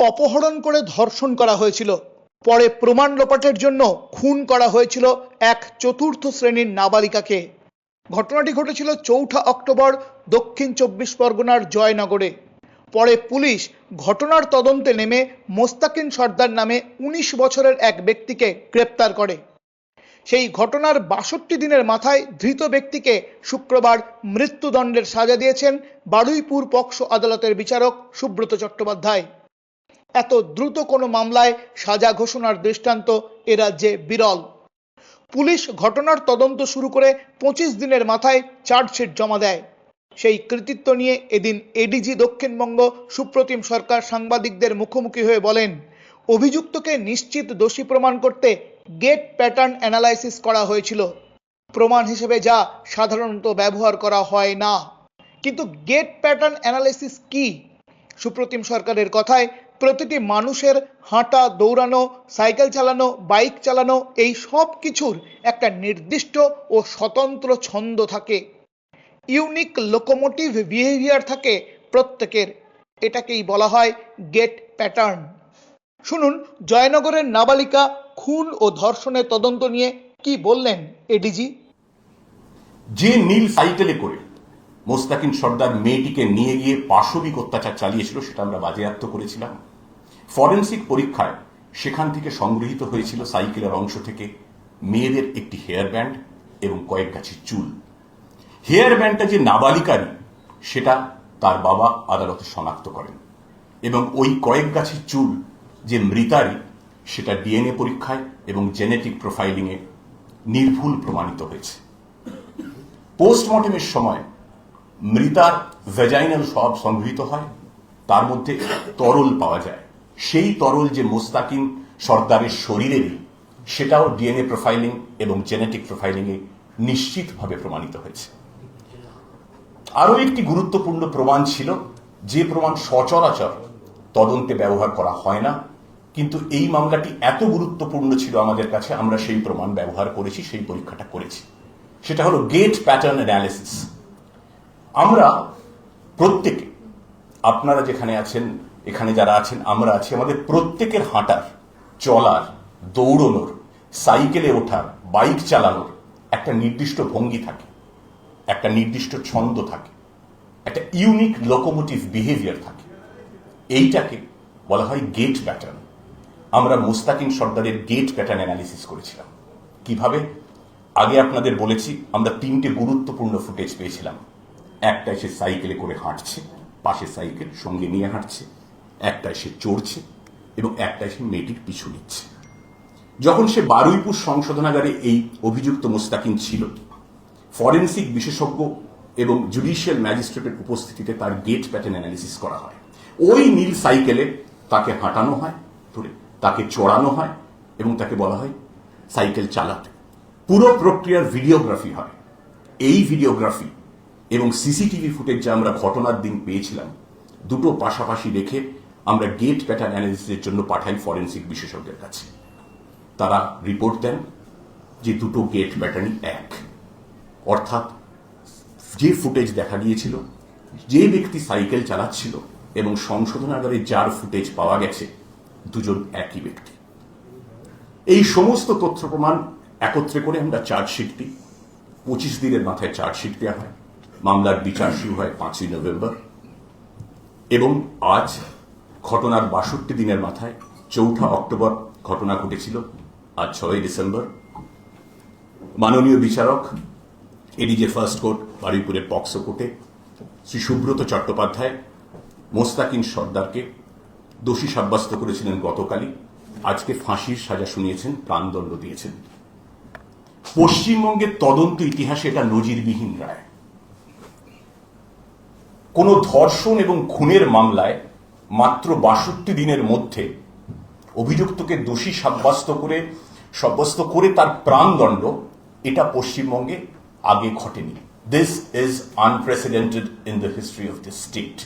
অপহরণ করে ধর্ষণ করা হয়েছিল। পরে প্রমাণ লোপাটের জন্য খুন করা হয়েছিল এক চতুর্থ শ্রেণির নাবালিকাকে। ঘটনাটি ঘটেছিল চৌঠা অক্টোবর, দক্ষিণ চব্বিশ পরগনার জয়নগরে। পরে পুলিশ ঘটনার তদন্তে নেমে মোস্তাকিন সর্দার নামে উনিশ বছরের এক ব্যক্তিকে গ্রেপ্তার করে। সেই ঘটনার বাষট্টি দিনের মাথায় ধৃত ব্যক্তিকে শুক্রবার মৃত্যুদণ্ডের সাজা দিয়েছেন বারুইপুর পক্সো আদালতের বিচারক সুব্রত চট্টোপাধ্যায়। এত দ্রুত কোনো মামলায় সাজা ঘোষণার দৃষ্টান্ত এ রাজ্যে বিরল। পুলিশ ঘটনার তদন্ত শুরু করে পঁচিশ দিনের মাথায় চার্জশিট জমা দেয়। সেই কৃতিত্ব নিয়ে এদিন এডিজি দক্ষিণবঙ্গ সুপ্রতিম সরকার সাংবাদিকদের মুখোমুখি হয়ে বলেন, অভিযুক্তকে নিশ্চিত দোষী প্রমাণ করতে গেট প্যাটার্ন অ্যানালাইসিস করা হয়েছিল। প্রমাণ হিসেবে যা সাধারণত ব্যবহার করা হয় না। কিন্তু গেট প্যাটার্ন অ্যানালাইসিস কি? সুপ্রতিম সরকারের কথায় প্রতিটি মানুষের হাঁটা, দৌড়ানো, সাইকেল চালানো, বাইক চালানো, এই সব কিছুর একটা নির্দিষ্ট ও স্বতন্ত্র ছন্দ থাকে। ইউনিক লোকোমোটিভ বিহেভিয়ার থাকে প্রত্যেকের। এটাকেই বলা হয় গেট প্যাটার্ন। শুনুন, জয়নগরের নাবালিকা খুন ও ধর্ষণের তদন্ত নিয়ে কি বললেন এডিজি? যে নীল সাইকেলে করে মোস্তাকিন সর্দার মেয়েটিকে নিয়ে গিয়ে পাশবিক অত্যাচার চালিয়েছিল, সেটা আমরা বাজেয়াপ্ত করেছিলাম। ফরেন্সিক পরীক্ষায় সেখান থেকে সংগৃহীত হয়েছিল সাইকেলের অংশ থেকে মেয়েদের একটি হেয়ার ব্যান্ড এবং কয়েক গাছের চুল। হেয়ার ব্যান্ডটা যে নাবালিকারই, সেটা তার বাবা আদালতে শনাক্ত করেন এবং ওই কয়েক গাছের চুল যে মৃতারই, সেটা ডিএনএ পরীক্ষায় এবং জেনেটিক প্রোফাইলিংয়ে নির্ভুল প্রমাণিত হয়েছে। পোস্টমর্টেমের সময় মৃতার ভেজাইনাল সব সংগৃহীত হয়, তার মধ্যে তরল পাওয়া যায়। সেই তরল যে মোস্তাকিম সর্দারের শরীরেরই, সেটাও ডিএনএ প্রোফাইলিং এবং জেনেটিক প্রোফাইলিংয়ে নিশ্চিতভাবে প্রমাণিত হয়েছে। আরও একটি গুরুত্বপূর্ণ প্রমাণ ছিল, যে প্রমাণ সচরাচর তদন্তে ব্যবহার করা হয় না, কিন্তু এই মামলাটি এত গুরুত্বপূর্ণ ছিল আমাদের কাছে, আমরা সেই প্রমাণ ব্যবহার করেছি, সেই পরীক্ষাটা করেছি। সেটা হলো গেট প্যাটার্ন অ্যানালিসিস আমরা প্রত্যেকে, আপনারা যেখানে আছেন, এখানে যারা আছেন, আমরা আছি আমাদের প্রত্যেকের হাঁটার, চলার, দৌড়নোর, সাইকেলে ওঠার, বাইক চালানোর একটা নির্দিষ্ট ভঙ্গি থাকে, একটা নির্দিষ্ট ছন্দ থাকে, একটা ইউনিক লোকোমোটিভ বিহেভিয়ার থাকে। এইটাকে বলা হয় গেট প্যাটার্ন আমরা মুস্তাকিম সর্দারের গেট প্যাটার্ন অ্যানালিসিস করেছিলাম। কীভাবে? আগে আপনাদের বলেছি, আমরা তিনটে গুরুত্বপূর্ণ ফুটেজ পেয়েছিলাম। একটা সে সাইকেলে করে হাঁটছে পাশে সাইকেল সঙ্গে নিয়ে হাঁটছে একটা সে চড়ছে এবং একটা সে মেয়েটির পিছু নিচ্ছে। যখন সে বারুইপুর সংশোধনাগারে এই অভিযুক্ত মুস্তাকিম ছিল, ফরেন্সিক বিশেষজ্ঞ এবং জুডিশিয়াল ম্যাজিস্ট্রেটের উপস্থিতিতে তার গেট প্যাটার্ন অ্যানালিসিস করা হয়। ওই নীল সাইকেলে তাকে হাঁটানো হয়, ধরে তাকে চড়ানো হয় এবং তাকে বলা হয় সাইকেল চালাতে। পুরো প্রক্রিয়ার ভিডিওগ্রাফি হয় এই ভিডিওগ্রাফি এবং সিসিটিভি ফুটেজ যা আমরা ঘটনার দিন পেয়েছিলাম, দুটো পাশাপাশি রেখে আমরা গেট প্যাটার্ন অ্যানালিসিসের জন্য পাঠাই ফরেন্সিক বিশেষজ্ঞের কাছে। তারা রিপোর্ট দেন যে দুটো গেট প্যাটার্নই এক। অর্থাৎ যে ফুটেজ দেখা গিয়েছিল, যে ব্যক্তি সাইকেল চালাচ্ছিল এবং সংশোধনাগারে যার ফুটেজ পাওয়া গেছে, দুজন একই ব্যক্তি। এই সমস্ত তথ্য প্রমাণ একত্রে করে আমরা চার্জশিট দিই। পঁচিশ দিনের মাথায় চার্জশিট দেওয়া হয়। মামলার বিচার শুরু হয় পাঁচই নভেম্বর। এবং আজ ঘটনার বাষট্টি দিনের মাথায় চৌঠা অক্টোবর ঘটনা ঘটেছিল আজ ছয়ই ডিসেম্বর। মাননীয় বিচারক, এডিজে ফার্স্ট কোর্ট, বারুইপুরের পক্সো কোর্টে শ্রী সুব্রত চট্টোপাধ্যায়, মোস্তাকিন সর্দারকে দোষী সাব্যস্ত করেছিলেন গতকালই। আজকে ফাঁসির সাজা শুনিয়েছেন, প্রাণদণ্ড দিয়েছেন। পশ্চিমবঙ্গের তদন্ত ইতিহাসে এটা নজিরবিহীন রায়। কোনো ধর্ষণ এবং খুনের মামলায় মাত্র বাষট্টি দিনের মধ্যে অভিযুক্তকে দোষী সাব্যস্ত করে সাব্যস্ত করে তার প্রাণদণ্ড এটা পশ্চিমবঙ্গে আগে ঘটেনি। This is unprecedented in the history of the state